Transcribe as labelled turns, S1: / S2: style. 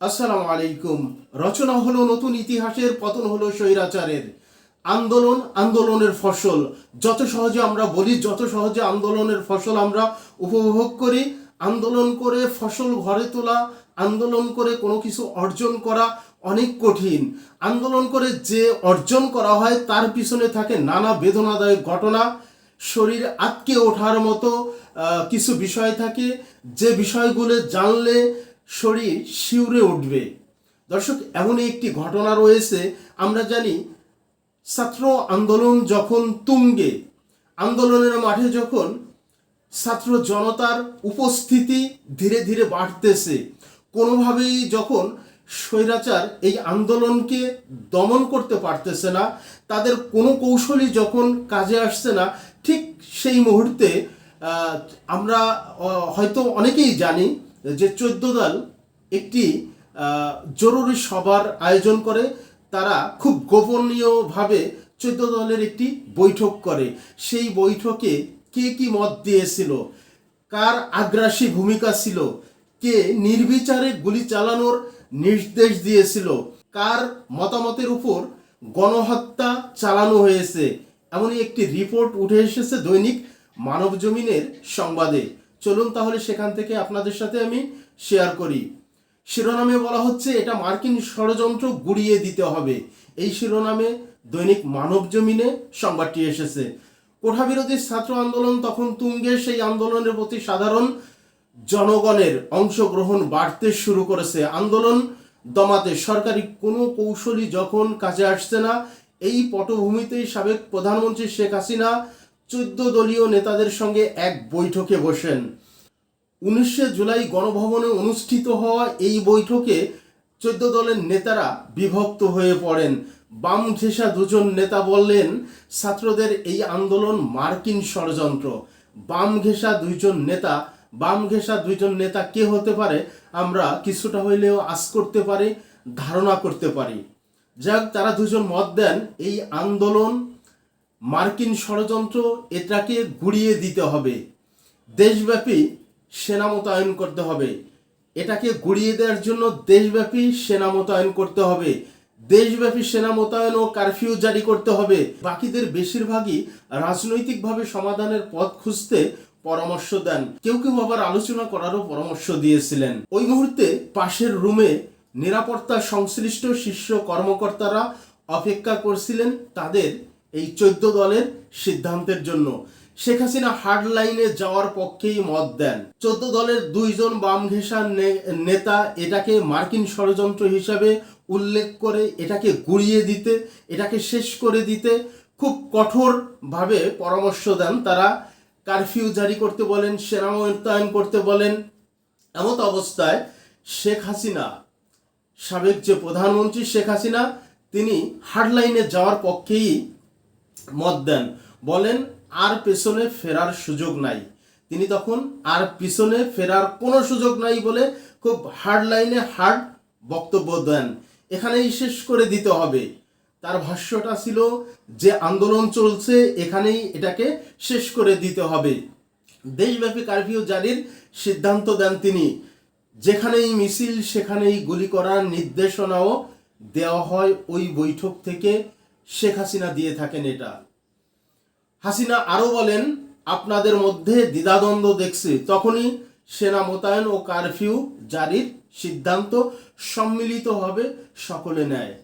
S1: আসসালামু আলাইকুম। রচনা হলো নতুন ইতিহাসের, পতন হলো স্বৈরাচারের। আন্দোলন আন্দোলনের ফসল। যত সহজে আমরা বলি, যত সহজে আন্দোলনের ফসল আমরা উপভোগ করি, আন্দোলন করে ফসল ঘরে তোলা, আন্দোলন করে কোনো কিছু অর্জন করা অনেক কঠিন। আন্দোলন করে যে অর্জন করা হয়, তার পিছনে থাকে নানা বেদনাদায়ক ঘটনা। শরীর আটকে ওঠার মতো কিছু বিষয় থাকে। যে বিষয়গুলো জানলে শরীর শিউরে উঠবে। দর্শক, এমনই একটি ঘটনা রয়েছে। আমরা জানি, ছাত্র আন্দোলন যখন তুঙ্গে, আন্দোলনের মাঠে যখন ছাত্র জনতার উপস্থিতি ধীরে ধীরে বাড়তেছে, কোনোভাবেই যখন স্বৈরাচার এই আন্দোলনকে দমন করতে পারতেছে না, তাদের কোনো কৌশলই যখন কাজে আসছে না, ঠিক সেই মুহূর্তে আমরা হয়তো অনেকেই জানি যে চোদ্দ দল একটি জরুরি সভার আয়োজন করে, তারা খুব গোপনীয়ভাবে চোদ্দ দলের একটি বৈঠক করে। সেই বৈঠকে কে কি মত দিয়েছিল? কার আগ্রাসী ভূমিকা ছিল? কে নির্বিচারে গুলি চালানোর নির্দেশ দিয়েছিল? কার মতামতের উপর গণহত্যা চালানো হয়েছে? এমনই একটি রিপোর্ট উঠে এসেছে দৈনিক মানব জমিনের সংবাদে। চলুন তাহলে সেখান থেকে আপনাদের সাথে আমি শেয়ার করি। শিরোনামে বলা হচ্ছে, এটা মার্কিন ষড়যন্ত্র গুড়িয়ে দিতে হবে। এই শিরোনামে দৈনিক মানব জমিনে সংবাদটি এসেছে। কোঠাবিরোধী ছাত্র আন্দোলন তখন তুঙ্গে, সেই আন্দোলনের প্রতি সাধারণ জনগণের অংশগ্রহণ বাড়তে শুরু করেছে। আন্দোলন দমাতে সরকারি কোনো কৌশলই যখন কাজে আসছে না, এই পটভূমিতেই সাবেক প্রধানমন্ত্রী শেখ হাসিনা চোদ্দ দলীয় নেতাদের সঙ্গে এক বৈঠকে বসেন। উনিশে জুলাই গণভবনে অনুষ্ঠিত হওয়া এই বৈঠকে চোদ্দ দলের নেতারা বিভক্ত হয়ে পড়েন। বাম ঘেঁষা দুজন নেতা বললেন, ছাত্রদের এই আন্দোলন মার্কিন ষড়যন্ত্র। বাম ঘেঁষা দুইজন নেতা বাম ঘেঁষা দুইজন নেতা কে হতে পারে, আমরা কিছুটা হইলেও আশ করতে পারি, ধারণা করতে পারি। যাক, তারা দুজন মত দেন, এই আন্দোলন মার্কিন ষড়যন্ত্র এটাকে গুড়িয়ে দিতে হবে। দেশব্যাপী সেনা মোতায়েন করতে হবে। এটাকে গুড়িয়ে দেওয়ার জন্য দেশব্যাপী সেনা মোতায়েন করতে হবে। দেশব্যাপী সেনা মোতায়েন ও কারফিউ জারি করতে হবে। বাকিদের বেশিরভাগই রাজনৈতিকভাবে সমাধানের পথ খুঁজতে পরামর্শ দেন। কেউ কেউ আবার আলোচনা করারও পরামর্শ দিয়েছিলেন। ওই মুহূর্তে পাশের রুমে নিরাপত্তা সংশ্লিষ্ট শীর্ষ কর্মকর্তারা অপেক্ষা করছিলেন। তাদের এই চোদ্দ দলের সিদ্ধান্তের জন্য। শেখ হাসিনা হার্ড লাইনে যাওয়ার পক্ষেই মত দেন। চোদ্দ দলের দুইজন বাম ঘেঁষা নেতা এটাকে মার্কিন ষড়যন্ত্র হিসাবে উল্লেখ করে এটাকে গুড়িয়ে দিতে, এটাকে শেষ করে দিতে খুব কঠোরভাবে পরামর্শ দেন তারা। কারফিউ জারি করতে বলেন, সেনা মোতায়েন করতে বলেন। এমত অবস্থায় শেখ হাসিনা, সাবেক যে প্রধানমন্ত্রী শেখ হাসিনা, তিনি হার্ডলাইনে যাওয়ার পক্ষেই মত দেন। বলেন, আর পেছনে ফেরার সুযোগ নাই। তিনি তখন, আর পিছনে ফেরার কোনো সুযোগ নাই বলে খুব হার্ড লাইনে হার্ড বক্তব্য দেন। এখানেই শেষ করে দিতে হবে। তার ভাষ্যটা ছিল, যে আন্দোলন চলছে, এখানেই এটাকে শেষ করে দিতে হবে। দেশব্যাপী কারফিউ জারির সিদ্ধান্ত দেন তিনি। যেখানেই মিছিল, সেখানেই গুলি করার নির্দেশনাও দেওয়া হয় ওই বৈঠক থেকে। শেখ হাসিনা দিয়ে থাকেন এটা। হাসিনা আরও বলেন, আপনাদের মধ্যে দ্বিধাদ্বন্দ্ব দেখছে। তখনই সেনা মোতায়েন ও কারফিউ জারির সিদ্ধান্ত সম্মিলিতভাবে সকলে নেয়।